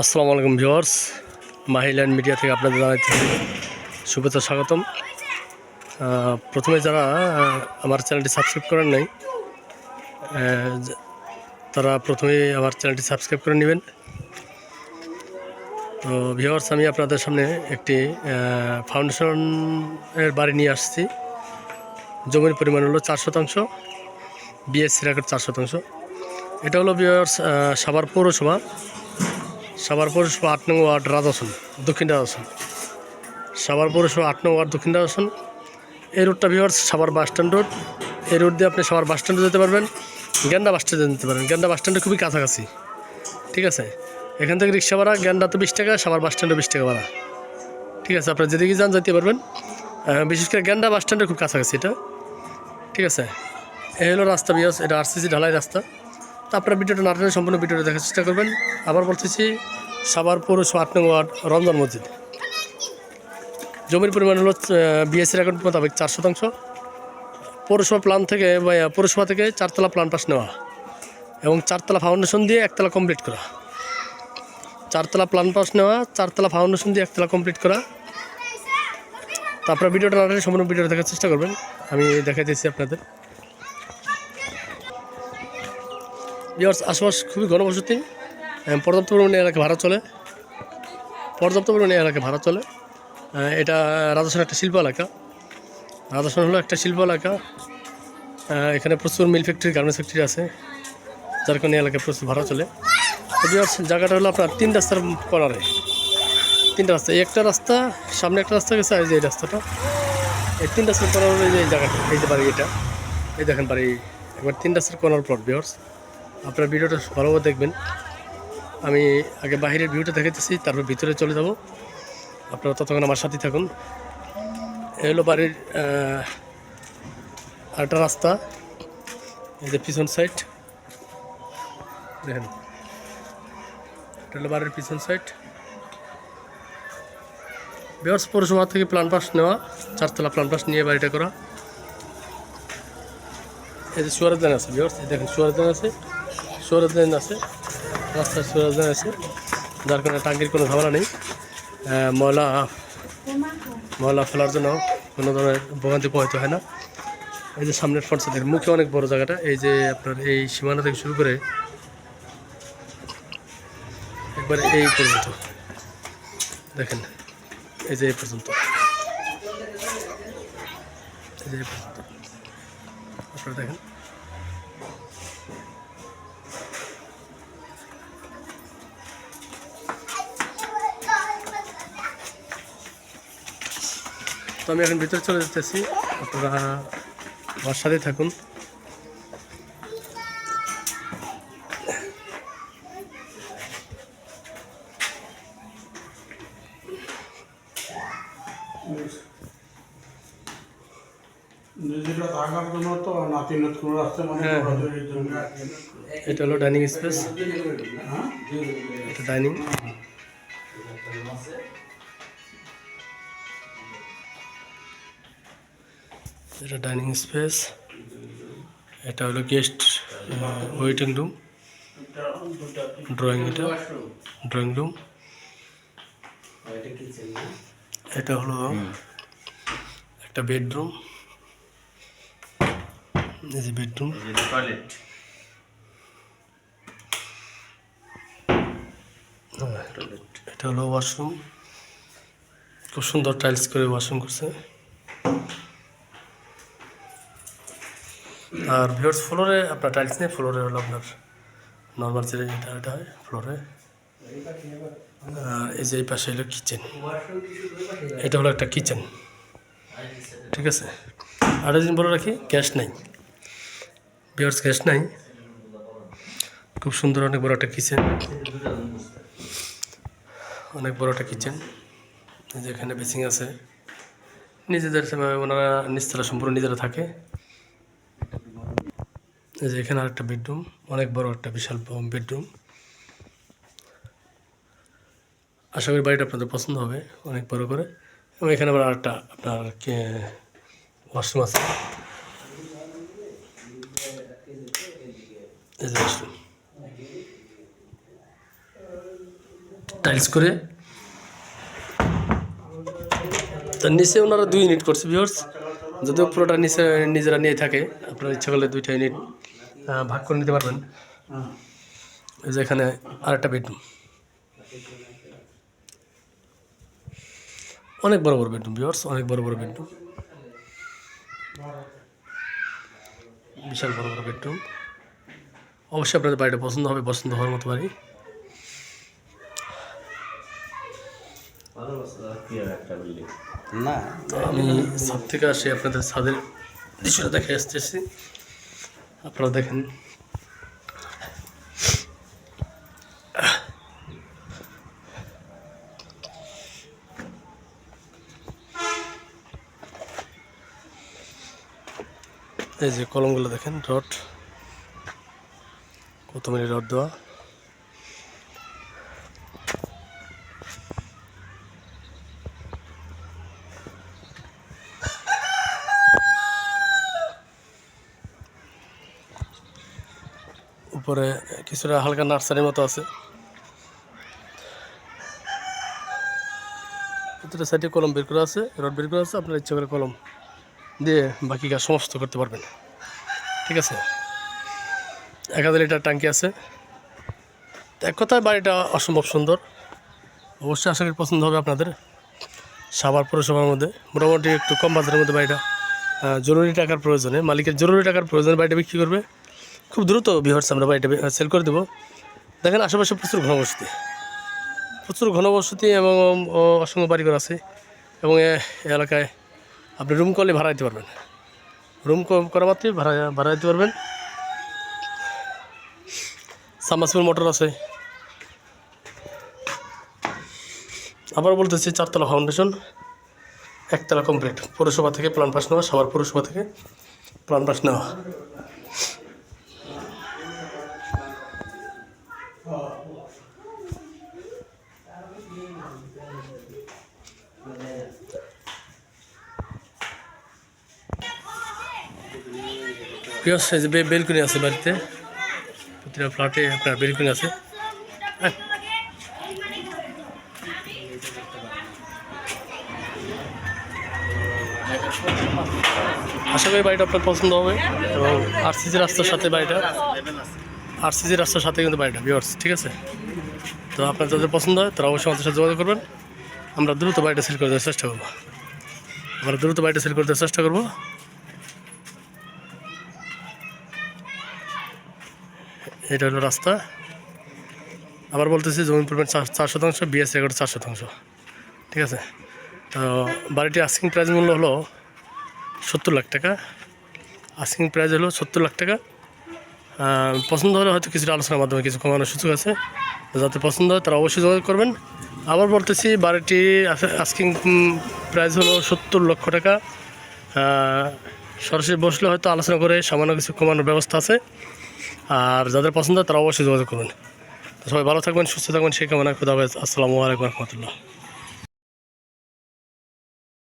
আসসালামু আলাইকুম viewers মাহিল্যান্ড media থেকে আপনাদের জানাচ্ছি শুভেচ্ছা স্বাগতম। প্রথমে যারা আমার চ্যানেলটি সাবস্ক্রাইব করেন নাই তারা প্রথমে আমার চ্যানেলটি সাবস্ক্রাইব করে নেবেন। তো ভিওয়ার্স আমি আপনাদের সামনে একটি ফাউন্ডেশনের বাড়ি নিয়ে আসছি। জমির পরিমাণ হলো চার শতাংশ বিএসসি রেকর্ড চার শতাংশ। এটা হলো ভিওয়ার্স সাভার পৌরসভা। সাভার পৌরসভা আট নং ওয়ার্ড রাজাসন দক্ষিণ রাজাসন সাভার পৌরসভা আট নং ওয়ার্ড দক্ষিণ রাজাসন এই রোডটা viewers Savar bus stand road এই রোড দিয়ে আপনি সাভার বাস স্ট্যান্ডে যেতে পারবেন, গেন্দা বাস স্ট্যান্ডে যেতে পারবেন। গেন্দা বাস স্ট্যান্ডে খুবই কাছাকাছি। ঠিক আছে? এখান থেকে রিক্সা ভাড়া গেন্দাতে বিশ টাকা, সাভার বাস স্ট্যান্ডে বিশ টাকা ভাড়া। ঠিক আছে? আপনার যেদিকে যান যেতে পারবেন। বিশেষ করে গেন্দা বাস স্ট্যান্ডের খুব কাছাকাছি এটা। ঠিক আছে? এই হলো রাস্তা বিয়াস এটা আরসিসি ঢালাই রাস্তা। তো আপনারা ভিডিওটা নাটনে সম্পূর্ণ ভিডিওটা দেখার চেষ্টা করবেন। আবার বলতেছি সাভার পৌরসভা আট নং ওয়ার্ড রমজান মসজিদ। জমির পরিমাণ হলো বিএসসি রেকর্ড মোতাবেক চার শতাংশ। পৌরসভা প্ল্যান থেকে পৌরসভা থেকে চারতলা প্ল্যান পাস নেওয়া এবং চারতলা ফাউন্ডেশন দিয়ে একতলা কমপ্লিট করা। চারতলা প্ল্যান পাস নেওয়া, চারতলা ফাউন্ডেশন দিয়ে একতলা কমপ্লিট করা। তো আপনারা ভিডিওটা নাটনে সম্পূর্ণ ভিডিওটা দেখার চেষ্টা করবেন। আমি দেখাই দিয়েছি আপনাদের। ইয়ার্স আশপাশ খুবই ঘনবসতি পর্যাপ্ত পরিমাণে এলাকা ভাড়া চলে। পর্যাপ্ত পরিমাণে এলাকা ভাড়া চলে। এটা রাজস্থান একটা শিল্প এলাকা। রাজস্থান হলো একটা শিল্প এলাকা। এখানে প্রচুর মিল ফ্যাক্টরি, গার্মেন্টস ফ্যাক্টরি আছে। যার কারণে এলাকায় প্রচুর ভাড়া চলে। জায়গাটা হলো আপনার তিন রাস্তার কর্নারে তিনটা রাস্তা। একটা রাস্তা, সামনে একটা রাস্তা গেছে, আর যে এই রাস্তাটা। এই তিন রাস্তার কর্নার এই যে জায়গাটা, এই যে বাড়ি এটা। এই দেখেন বাড়ি। একবার তিন রাস্তার কর্নার প্লট ভিউয়ার্স আপনারা ভিডিওটা ভালোভাবে দেখবেন। আমি আগে বাহিরের ভিউটা দেখাতেছি তারপর ভিতরে চলে যাব। আপনারা ততক্ষণ আমার সাথে থাকুন। এই হলো বাড়ির আরেকটা রাস্তা। এই যে পিছন সাইড দেখেন। এটা হলো বাড়ির পিছন সাইড বিহার্স পৌরসভা থেকে প্ল্যান পাস নেওয়া। চারতলা প্ল্যান পাস নিয়ে বাড়িটা করা। এই যে সুয়ারের দান আছে বিহার্স এই দেখেন, সুয়ারের দান আছে। সুয়ারের দান আছে রাস্তায় সুয়ারের দান আছে, যার কারণে টাঙ্কির কোনো ঝামেলা নেই। ময়লা ময়লা ফেলার জন্য কোনো ধরনের ভোগান্তি পোহাইতে হয় না। এই যে সামনের ফ্রন্ট সাইডের মুখে অনেক বড় জায়গাটা, এই যে আপনার এই সীমানা থেকে শুরু করে একবারে এই পর্যন্ত। দেখেন, এই যে এই পর্যন্ত। এই যে এই পর্যন্ত। আপনারা দেখেন। আমি এখন ভিতরে চলে যেতেছি। আপনারা আমার সাথে থাকুন। মানে হ্যাঁ। এটা হলো ডাইনিং স্পেস। হ্যাঁ? এটা ডাইনিং। এটা ডাইনিং স্পেস। এটা হলো গেস্ট ওয়েটিং রুম। ড্রয়িং এটা, ড্রয়িং রুম। এটা হলো একটা বেডরুম। বেডরুম। এটা হলো ওয়াশরুম। খুব সুন্দর টাইলস করে ওয়াশরুম করছে। আর ভিউর্স ফ্লোরে আপনার টাইলস নেই ফ্লোরে হলো আপনার নর্মাল যে এটা এটা হয় ফ্লোরে আর এই যে এই পাশে হলো কিচেন এটা হলো একটা কিচেন ঠিক আছে? আর দিন বলে রাখি গ্যাস নাই। ভিউর্স গ্যাস নাই। খুব সুন্দর অনেক বড় একটা কিচেন অনেক বড় একটা কিচেন যেখানে বেসিং আছে। নিজেদের ওনারা নিচতলা সম্পূর্ণ নিজেরা থাকে। যে এখানে আরেকটা বেডরুম, অনেক বড় একটা বিশাল বেডরুম। আশা করি বাড়িটা আপনাদের পছন্দ হবে, অনেক বড় করে। এবং এখানে আবার আরেকটা আপনার ওয়াশরুম আছে। টাইলস করে। তার নিচে ওনারা দুই ইউনিট করছে ভিউয়ার্স যদিও পুরোটা নিচে, নিজেরা নিয়ে থাকে, আপনারা ইচ্ছা করলে দুইটা ইউনিট ভাগ করে নিতে পারবেন। এই যে এখানে আরেকটা বেডরুম অনেক বড় বড় বেডরুম ভিউয়ার্স অনেক বড় বড় বেডরুম বিশাল বড় বড় বেডরুম অবশ্যই আপনাদের বাড়িটা পছন্দ হবে পছন্দ হওয়ার মতো বাড়ি। আমি সব থেকে আসি আপনাদের ছাদের দৃশ্যটা দেখে আসতেছি। আপনারা দেখেন। এই যে কলমগুলো দেখেন রড। কত মিনিট রড দেওয়া। উপরে কিছুটা হালকা নার্সারির মতো আছে। প্রতিটা সাইডে কলম বের করা আছে, রড বের করা আছে, আপনার ইচ্ছা করে কলম দিয়ে বাকি কাজ সমস্ত করতে পারবেন। ঠিক আছে? এক হাজার লিটার ট্যাঙ্কি আছে। এক কথায় বাড়িটা অসম্ভব সুন্দর। অবশ্যই আশা করি পছন্দ হবে আপনাদের। সাভার পৌরসভার মধ্যে। মোটামুটি একটু কম বাজারের মধ্যে বাড়িটা জরুরি টাকার প্রয়োজনে, মালিকের জরুরি টাকার প্রয়োজনে বাড়িটা বিক্রি করবে। খুব দ্রুত বিহার্স আমরা বাড়িটা সেল করে দেবো। দেখেন আশেপাশে প্রচুর ঘনবসতি। প্রচুর ঘনবসতি এবং অসংখ্য বাড়িঘর আছে এবং এলাকায় আপনি রুম করলে ভাড়া দিতে পারবেন। রুম করা মাত্রই ভাড়া ভাড়া দিতে পারবেন। সাবমার্সিবল মোটর আছে। আবার বলতেছি, চারতলা ফাউন্ডেশন একতলা কমপ্লিট পৌরসভা থেকে প্ল্যান পাস নেওয়া, সবার পৌরসভা থেকে প্ল্যান পাস নেওয়া। পিয়াস এই যে বেলকনি আছে বাড়িতে। প্রতিটা ফ্ল্যাটে আপনার বেলকনি আছে। আশা করি বাড়িটা আপনার পছন্দ হবে এবং আরসিসি রাস্তার সাথে বাড়িটা। আরসিসি রাস্তার সাথে কিন্তু বাড়িটা বিয়ার্স ঠিক আছে? তো আপনার যাদের পছন্দ হয়, তারা অবশ্যই আমাদের সাথে যোগাযোগ করবেন। আমরা দ্রুত বাড়িটা সেল করে দেওয়ার চেষ্টা করব। আমরা দ্রুত বাড়িটা সেল করে দেওয়ার চেষ্টা করব। এটা হলো রাস্তা। আবার বলতেছি জমি পরিমাণ চার শতাংশ, বিএস রেকর্ড চার শতাংশ। ঠিক আছে? তো বাড়িটি আস্কিং প্রাইস মূল্য হলো সত্তর লাখ টাকা। আস্কিং প্রাইস হলো সত্তর লাখ টাকা। পছন্দ হলে হয়তো কিছুটা আলোচনার মাধ্যমে কিছু কমানোর সুযোগ আছে। যাতে পছন্দ হয় তারা অবশ্যই যোগাযোগ করবেন। আবার বলতেছি বাড়িটি আস্কিং প্রাইস হলো সত্তর লক্ষ টাকা। সরাসরি বসলে হয়তো আলোচনা করে সামান্য কিছু কমানোর ব্যবস্থা আছে। আর যাদের পছন্দ তারা অবশ্যই যোগাযোগ করবেন তো সবাই ভালো থাকবেন, সুস্থ থাকবেন সেই কামনা খুদা হাফেজ। আসসালামু আলাইকুম রহমতুল্লাহ